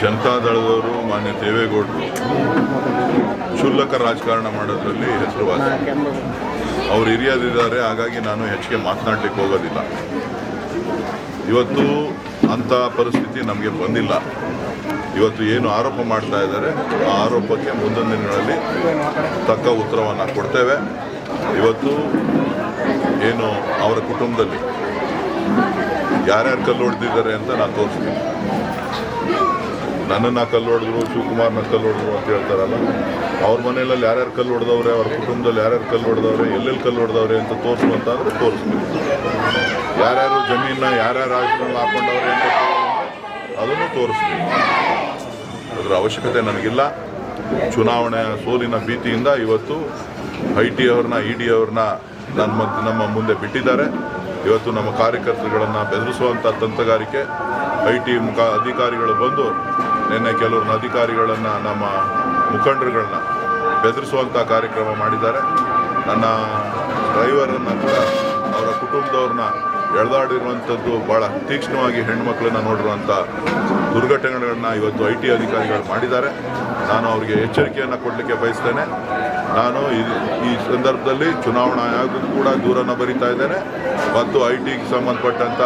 ಜನತಾದಳದವರು ಮಾನ್ಯ ದೇವೇಗೌಡರು ಕ್ಷುಲ್ಲಕ ರಾಜಕಾರಣ ಮಾಡೋದ್ರಲ್ಲಿ ಹೆಸರುವಾಸಿ. ಅವ್ರು ಹಿರಿಯದಿದ್ದಾರೆ ಹಾಗಾಗಿ ನಾನು ಹೆಚ್ಚಿಗೆ ಮಾತನಾಡಲಿಕ್ಕೆ ಹೋಗೋದಿಲ್ಲ. ಇವತ್ತು ಅಂಥ ಪರಿಸ್ಥಿತಿ ನಮಗೆ ಬಂದಿಲ್ಲ. ಇವತ್ತು ಏನು ಆರೋಪ ಮಾಡ್ತಾ ಇದ್ದಾರೆ, ಆ ಆರೋಪಕ್ಕೆ ಮುಂದಿನ ದಿನಗಳಲ್ಲಿ ತಕ್ಕ ಉತ್ತರವನ್ನು ಕೊಡ್ತೇವೆ. ಇವತ್ತು ಏನು ಅವರ ಕುಟುಂಬದಲ್ಲಿ ಯಾರ್ಯಾರು ಕಲ್ಲು ಹೊಡೆದಿದ್ದಾರೆ ಅಂತ ನಾನು ತೋರಿಸ್ತೀನಿ. ನನ್ನನ್ನು ಕಲ್ಲು ಹೊಡೆದ್ರು ಶಿವಕುಮಾರ್ನ ಕಲ್ಲು ಹೊಡೆದ್ರು ಅಂತ ಹೇಳ್ತಾರಲ್ಲ. ಅವ್ರ ಮನೆಯಲ್ಲಿ ಯಾರ್ಯಾರು ಕಲ್ಲು ಹೊಡೆದವ್ರೆ ಅವ್ರ ಕುಟುಂಬದಲ್ಲಿ ಯಾರ್ಯಾರು ಕಲ್ಲು ಹೊಡೆದವ್ರೆ ಎಲ್ಲೆಲ್ಲಿ ಕಲ್ಲು ಹೊಡೆದವ್ರೆ ಅಂತ ತೋರಿಸುವಂತಾದ್ರೆ ತೋರಿಸ್ಬೇಕು ಯಾರ್ಯಾರು ಜಮೀನ ಯಾರ್ಯಾರು ಆಶ್ರಮ ಹಾಕೊಂಡವ್ರೆ ಅಂತ ಅದನ್ನು ತೋರಿಸ್ಬೇಕು ಅದರ ಅವಶ್ಯಕತೆ ನನಗಿಲ್ಲ. ಚುನಾವಣೆ ಸೋಲಿನ ಭೀತಿಯಿಂದ ಇವತ್ತು ಐ ಟಿ ಅವ್ರನ್ನ, ಇ ಡಿ ಅವ್ರನ್ನ ನನ್ನ ನಮ್ಮ ಮುಂದೆ ಬಿಟ್ಟಿದ್ದಾರೆ. ಇವತ್ತು ನಮ್ಮ ಕಾರ್ಯಕರ್ತರುಗಳನ್ನು ಬೆದರಿಸುವಂಥ ತಂತ್ರಗಾರಿಕೆ, ಐ ಟಿ ಮುಖ ಅಧಿಕಾರಿಗಳು ಬಂದು ನಿನ್ನೆ ಕೆಲವ್ರನ್ನ ಅಧಿಕಾರಿಗಳನ್ನು ನಮ್ಮ ಮುಖಂಡರುಗಳನ್ನ ಬೆದರಿಸುವಂಥ ಕಾರ್ಯಕ್ರಮ ಮಾಡಿದ್ದಾರೆ. ನನ್ನ ಡ್ರೈವರನ್ನು ಕೂಡ ಅವರ ಕುಟುಂಬದವ್ರನ್ನ ಎಳೆದಾಡಿರುವಂಥದ್ದು ಭಾಳ ತೀಕ್ಷ್ಣವಾಗಿ ಹೆಣ್ಮಕ್ಳನ್ನ ನೋಡಿರುವಂಥ ದುರ್ಘಟನೆಗಳನ್ನ ಇವತ್ತು ಐ ಟಿ ಅಧಿಕಾರಿಗಳು ಮಾಡಿದ್ದಾರೆ. ನಾನು ಅವರಿಗೆ ಎಚ್ಚರಿಕೆಯನ್ನು ಕೊಡಲಿಕ್ಕೆ ಬಯಸ್ತೇನೆ. ನಾನು ಈ- ಈ ಸಂದರ್ಭದಲ್ಲಿ ಚುನಾವಣಾ ಆಯೋಗಕ್ಕೂ ಕೂಡ ದೂರನ್ನು ಬರಿತಾ ಇದ್ದೇನೆ. ಮತ್ತು ಐ ಟಿಗೆ ಸಂಬಂಧಪಟ್ಟಂಥ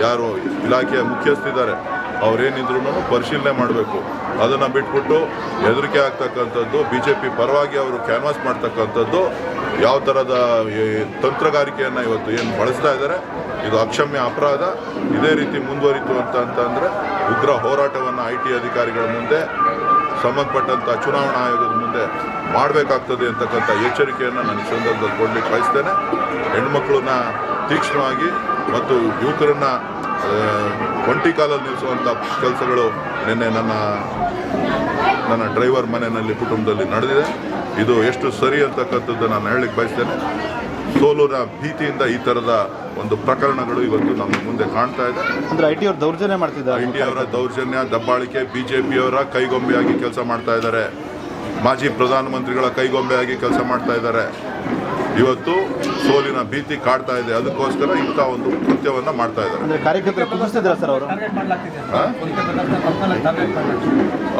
ಯಾರು ಇಲಾಖೆಯ ಮುಖ್ಯಸ್ಥಿದ್ದಾರೆ ಅವರೇನಿದ್ರು ಪರಿಶೀಲನೆ ಮಾಡಬೇಕು. ಅದನ್ನು ಬಿಟ್ಬಿಟ್ಟು ಹೆದರಿಕೆ ಆಗ್ತಕ್ಕಂಥದ್ದು ಬಿ ಜೆ ಪಿ ಪರವಾಗಿ ಅವರು ಕ್ಯಾನ್ವಾಸ್ ಮಾಡ್ತಕ್ಕಂಥದ್ದು, ಯಾವ ಥರದ ತಂತ್ರಗಾರಿಕೆಯನ್ನು ಇವತ್ತು ಏನು ಬಳಸ್ತಾ ಇದ್ದಾರೆ ಇದು ಅಕ್ಷಮ್ಯ ಅಪರಾಧ. ಇದೇ ರೀತಿ ಮುಂದುವರಿತು ಅಂತ ಅಂತಂದರೆ ಉಗ್ರ ಹೋರಾಟವನ್ನು ಐ ಟಿ ಅಧಿಕಾರಿಗಳ ಮುಂದೆ ಸಂಬಂಧಪಟ್ಟಂಥ ಚುನಾವಣಾ ಆಯೋಗದ ಮುಂದೆ ಮಾಡಬೇಕಾಗ್ತದೆ ಅಂತಕ್ಕಂಥ ಎಚ್ಚರಿಕೆಯನ್ನು ನಾನು ಈ ಸಂದರ್ಭದಲ್ಲಿ ಕೊಡಲಿಕ್ಕೆ ಬಯಸ್ತೇನೆ. ಹೆಣ್ಮಕ್ಳನ್ನ ತೀಕ್ಷ್ಣವಾಗಿ ಮತ್ತು ಯುವಕರನ್ನ ಒಂಟಿ ಕಾಲಲ್ಲಿ ನಿಲ್ಲಿಸುವಂಥ ಕೆಲಸಗಳು ನಿನ್ನೆ ನನ್ನ ನನ್ನ ಡ್ರೈವರ್ ಮನೆಯಲ್ಲಿ ಕುಟುಂಬದಲ್ಲಿ ನಡೆದಿದೆ. ಇದು ಎಷ್ಟು ಸರಿ ಅಂತಕ್ಕಂಥದ್ದು ನಾನು ಹೇಳಲಿಕ್ಕೆ ಬಯಸ್ತೇನೆ. ಸೋಲೂರ ಭೀತಿಯಿಂದ ಈ ಥರದ ಒಂದು ಪ್ರಕರಣಗಳು ಇವತ್ತು ನಮ್ಮ ಮುಂದೆ ಕಾಣ್ತಾ ಇದೆ. ಅಂದ್ರೆ ಐ ಟಿ ಅವರು ದೌರ್ಜನ್ಯ ಐ ಮಾಡ್ತಿದ್ದಾರೆ ಟಿ ಅವರ ದೌರ್ಜನ್ಯ ದಬ್ಬಾಳಿಕೆ ಬಿ ಜೆ ಪಿಯವರ ಕೈಗೊಂಬೆಯಾಗಿ ಕೆಲಸ ಮಾಡ್ತಾ ಇದ್ದಾರೆ. ಮಾಜಿ ಪ್ರಧಾನಮಂತ್ರಿಗಳ ಕೈಗೊಂಬೆಯಾಗಿ ಕೆಲಸ ಮಾಡ್ತಾ ಇದ್ದಾರೆ. ಇವತ್ತು ಸೋಲಿನ ಭೀತಿ ಕಾಡ್ತಾ ಇದೆ. ಅದಕ್ಕೋಸ್ಕರ ಇಂಥ ಒಂದು ಕೃತ್ಯವನ್ನ ಮಾಡ್ತಾ ಇದ್ದಾರೆ. ಅಂದ್ರೆ ಕಾರ್ಯಕರ್ತರು ಕುದಿಸ್ತಿದ್ರ ಸರ್ ಅವರು? ಆ?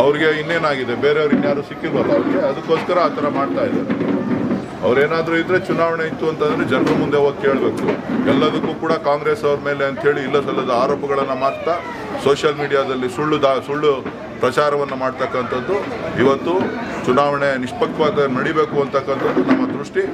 ಅವ್ರಿಗೆ ಇನ್ನೇನಾಗಿದೆ? ಬೇರೆಯವ್ರು ಇನ್ಯಾರು ಸಿಕ್ಕಿಲ್ವಲ್ಲ ಅವ್ರಿಗೆ? ಅದಕ್ಕೋಸ್ಕರ ಆ ಥರ ಮಾಡ್ತಾ ಇದ್ದಾರೆ. ಅವ್ರೇನಾದ್ರೂ ಇದ್ರೆ ಚುನಾವಣೆ ಇತ್ತು ಅಂತಂದ್ರೆ ಜನರ ಮುಂದೆ ಹೋಗಿ ಕೇಳಬೇಕು. ಎಲ್ಲದಕ್ಕೂ ಕೂಡ ಕಾಂಗ್ರೆಸ್ ಅವ್ರ ಮೇಲೆ ಅಂತೇಳಿ ಇಲ್ಲ ಸಲ್ಲದ ಆರೋಪಗಳನ್ನು ಮಾಡ್ತಾ ಸೋಷಿಯಲ್ ಮೀಡಿಯಾದಲ್ಲಿ ಸುಳ್ಳು ದಾ ಸುಳ್ಳು ಪ್ರಚಾರವನ್ನು ಮಾಡ್ತಕ್ಕಂಥದ್ದು ಇವತ್ತು ಚುನಾವಣೆ ನಿಷ್ಪಕ್ಷಪಾತ ನಡಿಬೇಕು ಅಂತಕ್ಕಂಥದ್ದು ನಮ್ಮ ದೃಷ್ಟಿ.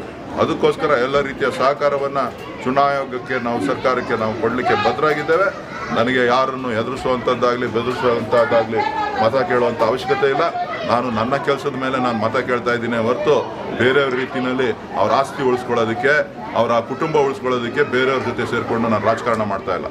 ಅದಕ್ಕೋಸ್ಕರ ಎಲ್ಲ ರೀತಿಯ ಸಹಕಾರವನ್ನು ಚುನಾಯೋಗಕ್ಕೆ ನಾವು ಸರ್ಕಾರಕ್ಕೆ ನಾವು ಕೊಡಲಿಕ್ಕೆ ಬದ್ಧರಾಗಿದ್ದೇವೆ ನನಗೆ ಯಾರನ್ನು ಎದುರಿಸುವಂಥದ್ದಾಗಲಿ ಬೆದರಿಸುವಂಥದ್ದಾಗಲಿ ಮತ ಕೇಳುವಂಥ ಅವಶ್ಯಕತೆ ಇಲ್ಲ. ನಾನು ನನ್ನ ಕೆಲಸದ ಮೇಲೆ ನಾನು ಮತ ಕೇಳ್ತಾ ಇದ್ದೀನಿ ಹೊರತು ಬೇರೆಯವ್ರ ರೀತಿಯಲ್ಲಿ ಅವ್ರ ಆಸ್ತಿ ಉಳಿಸ್ಕೊಳ್ಳೋದಕ್ಕೆ, ಅವರ ಕುಟುಂಬ ಉಳಿಸ್ಕೊಳ್ಳೋದಕ್ಕೆ ಬೇರೆಯವ್ರ ಜೊತೆ ಸೇರಿಕೊಂಡು ನಾನು ರಾಜಕಾರಣ ಮಾಡ್ತಾ ಇಲ್ಲ.